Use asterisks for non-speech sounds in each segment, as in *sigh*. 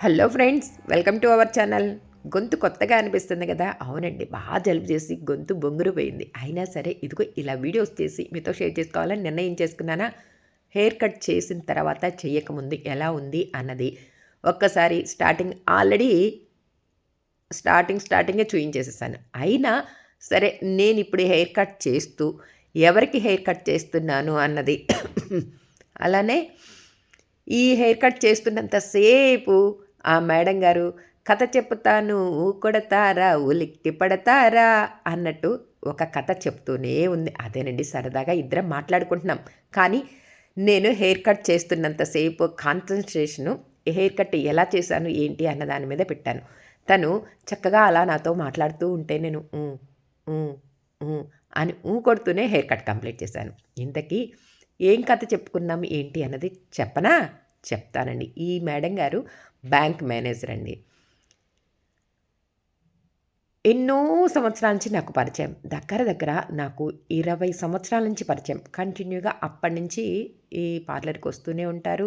Hello friends welcome to our channel. గొంతు కొత్తగా అనిపిస్తుంది కదా? అవునండి బాగా జలుబు చేసి గొంతు బొంగురు పోయింది. అయినా సరే ఇదిగో ఇలా వీడియోస్ చేసి మీతో షేర్ చేసుకోవాలని నిర్ణయం చేసుకున్నానా? హెయిర్ కట్ చేసిన తర్వాత చేయకముందు ఎలా ఉంది అన్నది ఒక్కసారి స్టార్టింగ్ ఆల్రెడీ స్టార్టింగ్ స్టార్టింగే చూయించేసేసాను. అయినా సరే నేను ఇప్పుడు హెయిర్ కట్ చేస్తూ ఎవరికి హెయిర్ కట్ చేస్తున్నాను అన్నది *coughs* అలానే ఈ హెయిర్ కట్ చేస్తున్నంతసేపు ఆ మేడం గారు కథ చెప్తాను కొడతారా ఉలిక్కి పడతారా అన్నట్టు ఒక కథ చెప్తూనే ఉంది. అదేనండి సరదాగా ఇద్దరం మాట్లాడుకుంటున్నాం. కానీ నేను హెయిర్ కట్ చేస్తున్నంతసేపు కాన్సన్ట్రేషను హెయిర్ కట్ ఎలా చేశాను ఏంటి అన్న దాని మీద పెట్టాను. తను చక్కగా అలా నాతో మాట్లాడుతూ ఉంటే నేను అని ఊ కొడుతూనే హెయిర్ కట్ కంప్లీట్ చేశాను. ఇంతకీ ఏం కథ చెప్పుకున్నాం ఏంటి అన్నది చెప్పనా? చెప్తానండి. ఈ మేడం గారు బ్యాంక్ మేనేజర్ అండి. ఎన్నో సంవత్సరాల నుంచి నాకు పరిచయం. దగ్గర దగ్గర నాకు ఇరవై సంవత్సరాల నుంచి పరిచయం. కంటిన్యూగా అప్పటి నుంచి ఈ పార్లర్కి వస్తూనే ఉంటారు.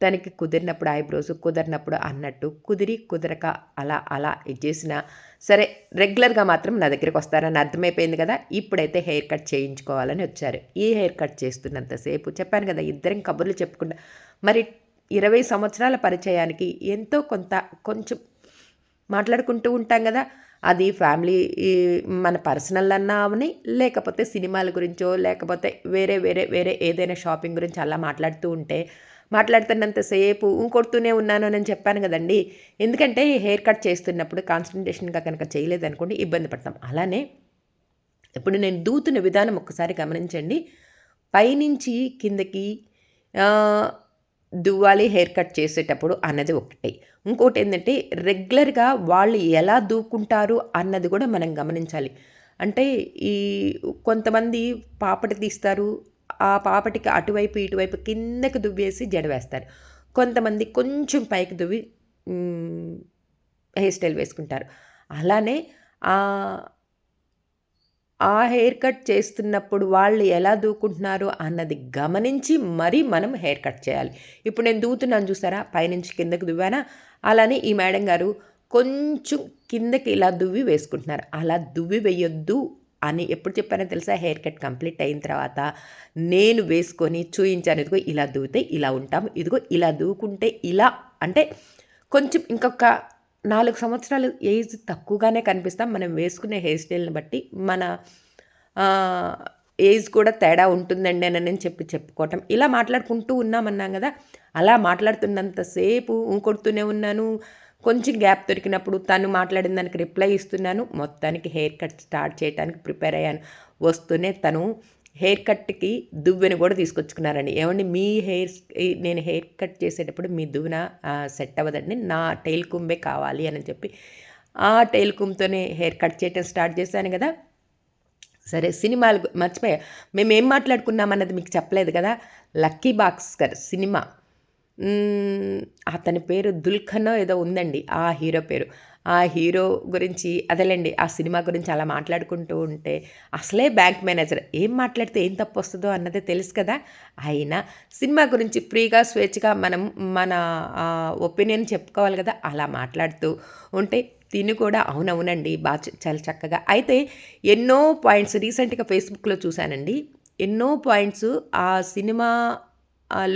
తనకి కుదిరినప్పుడు ఐబ్రోస్ కుదిరినప్పుడు అన్నట్టు కుదిరి కుదరక అలా అలా ఇది చేసినా సరే రెగ్యులర్గా మాత్రం నా దగ్గరికి వస్తారని అర్థమైపోయింది కదా! ఇప్పుడైతే హెయిర్ కట్ చేయించుకోవాలని వచ్చారు. ఈ హెయిర్ కట్ చేస్తున్నంతసేపు చెప్పాను కదా! ఇద్దరం కబుర్లు చెప్పుకుంటా మరి ఇరవై సంవత్సరాల పరిచయానికి ఎంతో కొంత కొంచెం మాట్లాడుకుంటూ ఉంటాం కదా. అది ఫ్యామిలీ మన పర్సనల్ అన్నా అవని లేకపోతే సినిమాల గురించో లేకపోతే వేరే వేరే వేరే ఏదైనా షాపింగ్ గురించి అలా మాట్లాడుతూ ఉంటే మాట్లాడుతున్నంతసేపు ఇంకొడుతూనే ఉన్నాను అని చెప్పాను కదండి. ఎందుకంటే హెయిర్ కట్ చేస్తున్నప్పుడు కాన్సన్ట్రేషన్గా కనుక చేయలేదనుకోండి ఇబ్బంది పడతాం. అలానే ఇప్పుడు నేను దూతున్న విధానం ఒక్కసారి గమనించండి. పైనుంచి కిందకి దువ్వాలి హెయిర్ కట్ చేసేటప్పుడు అన్నది ఒకటి. ఇంకోటి ఏంటంటే రెగ్యులర్గా వాళ్ళు ఎలా దూకుంటారు అన్నది కూడా మనం గమనించాలి. అంటే ఈ కొంతమంది పాపటి తీస్తారు ఆ పాపటికి అటువైపు ఇటువైపు కిందకి దువ్వేసి జడ వేస్తారు. కొంతమంది కొంచెం పైకి దువ్వి హెయిర్ స్టైల్ వేసుకుంటారు. అలానే ఆ హెయిర్ కట్ చేస్తున్నప్పుడు వాళ్ళు ఎలా దూకుంటున్నారు అన్నది గమనించి మరీ మనం హెయిర్ కట్ చేయాలి. ఇప్పుడు నేను దూతున్నాను చూసారా? పైనుంచి కిందకి దువ్వానా? అలానే ఈ మేడం గారు కొంచెం కిందకి ఇలా దువ్వి వేసుకుంటున్నారు. అలా దువ్వి వేయొద్దు అని ఎప్పుడు చెప్పానో తెలుసా? హెయిర్ కట్ కంప్లీట్ అయిన తర్వాత నేను వేసుకొని చూయించాను. ఇదిగో ఇలా దువ్వితే ఇలా ఉంటాం ఇదిగో ఇలా దూకుంటే ఇలా అంటే కొంచెం ఇంకొక నాలుగు సంవత్సరాలు ఏజ్ తక్కువగానే కనిపిస్తాం. మనం వేసుకునే హెయిర్ స్టైల్ని బట్టి మన ఏజ్ కూడా తేడా ఉంటుందండి అని నేను చెప్పి చెప్పుకోవటం. ఇలా మాట్లాడుకుంటూ ఉన్నామన్నాం కదా. అలా మాట్లాడుతున్నంతసేపు ఊ కొడుతూనే ఉన్నాను. కొంచెం గ్యాప్ దొరికినప్పుడు తను మాట్లాడిన దానికి రిప్లై ఇస్తున్నాను. మొత్తానికి హెయిర్ కట్ స్టార్ట్ చేయడానికి ప్రిపేర్ అయ్యాను. వస్తూనే తను హెయిర్ కట్కి దువ్వెని కూడా తీసుకొచ్చుకున్నారండి. ఏమండి? మీ హెయిర్ నేను హెయిర్ కట్ చేసేటప్పుడు మీ దువ్వెన సెట్ అవ్వదండి. నా టైల్ కుంబే కావాలి అని చెప్పి ఆ టైల్ కుంబ్తోనే హెయిర్ కట్ చేయటం స్టార్ట్ చేశాను కదా. సరే సినిమాలు మర్చిపోయా. మేము ఏం మాట్లాడుకున్నాం అన్నది మీకు చెప్పలేదు కదా? Lucky Baskhar cinema. అతని పేరు దుల్ఖనో ఏదో ఉందండి. ఆ హీరో పేరు. ఆ హీరో గురించి అదేలేండి ఆ సినిమా గురించి అలా మాట్లాడుకుంటూ ఉంటే అసలే బ్యాంక్ మేనేజర్ ఏం మాట్లాడితే ఏం తప్పు వస్తుందో అన్నదే తెలుసు కదా. అయినా సినిమా గురించి ఫ్రీగా స్వేచ్ఛగా మనం మన ఒపీనియన్ చెప్పుకోవాలి కదా అలా మాట్లాడుతూ ఉంటే తిని కూడా అవునవునండి బాగా చ- చాలా చక్కగా. అయితే ఎన్నో పాయింట్స్ రీసెంట్గా ఫేస్బుక్లో చూశానండి. ఎన్నో పాయింట్స్ ఆ సినిమా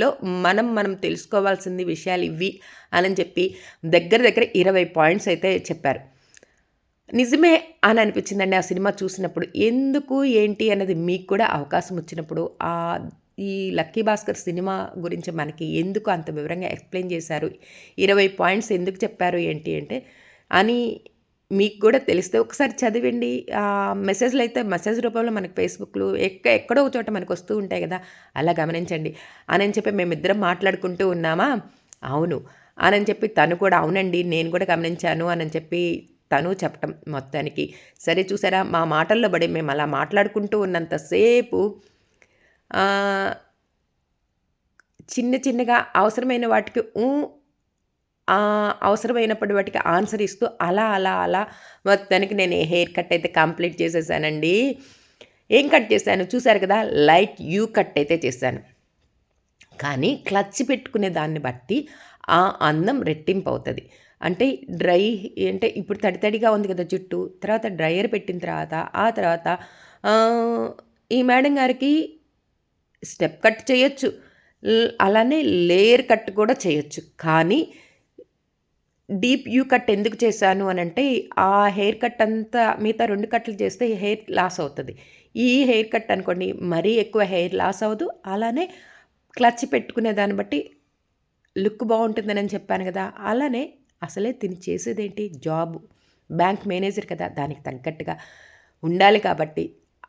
లో మనం మనం తెలుసుకోవాల్సింది విషయాలు ఇవి అని చెప్పి దగ్గర దగ్గర ఇరవై పాయింట్స్ అయితే చెప్పారు. నిజమే అని అనిపించిందండి ఆ సినిమా చూసినప్పుడు. ఎందుకు ఏంటి అనేది మీకు కూడా అవకాశం వచ్చినప్పుడు ఆ ఈ లక్కీ భాస్కర్ సినిమా గురించి మనకి ఎందుకు అంత వివరంగా ఎక్స్ప్లెయిన్ చేశారు? ఇరవై పాయింట్స్ ఎందుకు చెప్పారు? ఏంటి అంటే అని మీకు కూడా తెలిస్తే ఒకసారి చదివండి. మెసేజ్లు అయితే మెసేజ్ రూపంలో మనకి ఫేస్బుక్లో ఎక్క ఎక్కడో ఒక చోట మనకు వస్తూ ఉంటాయి కదా. అలా గమనించండి. అని చెప్పి మేమిద్దరం మాట్లాడుకుంటూ ఉన్నామా? అవును. అని చెప్పి తను కూడా అవునండి నేను కూడా గమనించాను అని చెప్పి తను చెప్పటం మొత్తానికి. సరే చూసారా మా మాటల్లో పడి మేము అలా మాట్లాడుకుంటూ ఉన్నంతసేపు చిన్న చిన్నగా అవసరమైన వాటికి ఊ అవసరమైనప్పటి వాటికి ఆన్సర్ ఇస్తూ అలా అలా అలా మొత్తానికి నేను హెయిర్ కట్ అయితే కంప్లీట్ చేసేసానండి ఏం కట్ చేశాను? చూసారు కదా లైట్ యూ కట్ అయితే చేశాను. కానీ క్లచ్ పెట్టుకునే దాన్ని బట్టి ఆ అందం రెట్టింపు అవుతుంది అంటే డ్రై అంటే ఇప్పుడు తడి తడిగా ఉంది కదా జుట్టు తర్వాత డ్రైయర్ పెట్టిన తర్వాత ఆ తర్వాత ఈ మేడం గారికి స్టెప్ కట్ చేయొచ్చు. అలానే లేయర్ కట్ కూడా చేయొచ్చు. కానీ డీప్ యూ కట్ ఎందుకు చేశాను అని అంటే ఆ హెయిర్ కట్ అంతా మిగతా రెండు కట్లు చేస్తే హెయిర్ లాస్ అవుతుంది. ఈ హెయిర్ కట్ అనుకోండి మరీ ఎక్కువ హెయిర్ లాస్ అవ్వదు. అలానే క్లచ్ పెట్టుకునే దాన్ని బట్టి లుక్ బాగుంటుందని చెప్పాను కదా. అలానే అసలే తిని చేసేదేంటి? జాబ్. బ్యాంక్ మేనేజర్ కదా దానికి తగ్గట్టుగా ఉండాలి కాబట్టి.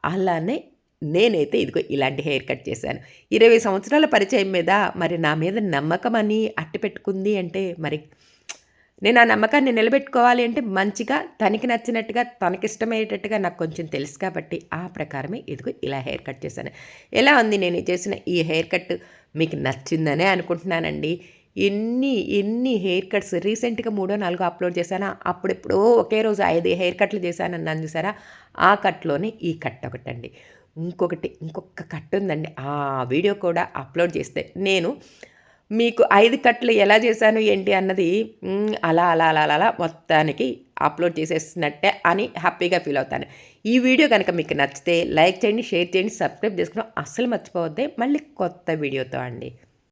అలానే నేనైతే ఇదిగో ఇలాంటి హెయిర్ కట్ చేశాను. ఇరవై సంవత్సరాల పరిచయం మీద మరి నా మీద నమ్మకం అని అట్టి పెట్టుకుంది అంటే మరి నేను ఆ నమ్మకాన్ని నిలబెట్టుకోవాలి అంటే మంచిగా తనకి నచ్చినట్టుగా తనకిష్టమయ్యేటట్టుగా నాకు కొంచెం తెలుసు కాబట్టి ఆ ప్రకారమే ఇదిగో ఇలా హెయిర్ కట్ చేశాను. ఎలా ఉంది నేను చేసిన ఈ హెయిర్ కట్ మీకు నచ్చిందనే అనుకుంటున్నానండి. ఎన్ని ఎన్ని హెయిర్ కట్స్ రీసెంట్గా మూడో నాలుగో అప్లోడ్ చేశాను? అప్పుడెప్పుడో ఒకే రోజు ఐదు హెయిర్ కట్లు చేశాను అన్నాను చూసారా? ఆ కట్లోనే ఈ కట్ ఒకటండి. ఇంకొకటి ఇంకొక కట్ ఉందండి. ఆ వీడియో కూడా అప్లోడ్ చేస్తే నేను మీకు ఐదు కట్లు ఎలా చేశాను ఏంటి అన్నది అలా అలా అలా అలా అలా మొత్తానికి అప్లోడ్ చేసేసినట్టే అని హ్యాపీగా ఫీల్ అవుతాను. ఈ వీడియో కనుక మీకు నచ్చితే లైక్ చేయండి షేర్ చేయండి సబ్స్క్రైబ్ చేసుకోవడం అస్సలు మర్చిపోవద్దే. మళ్ళీ కొత్త వీడియోతో అండి.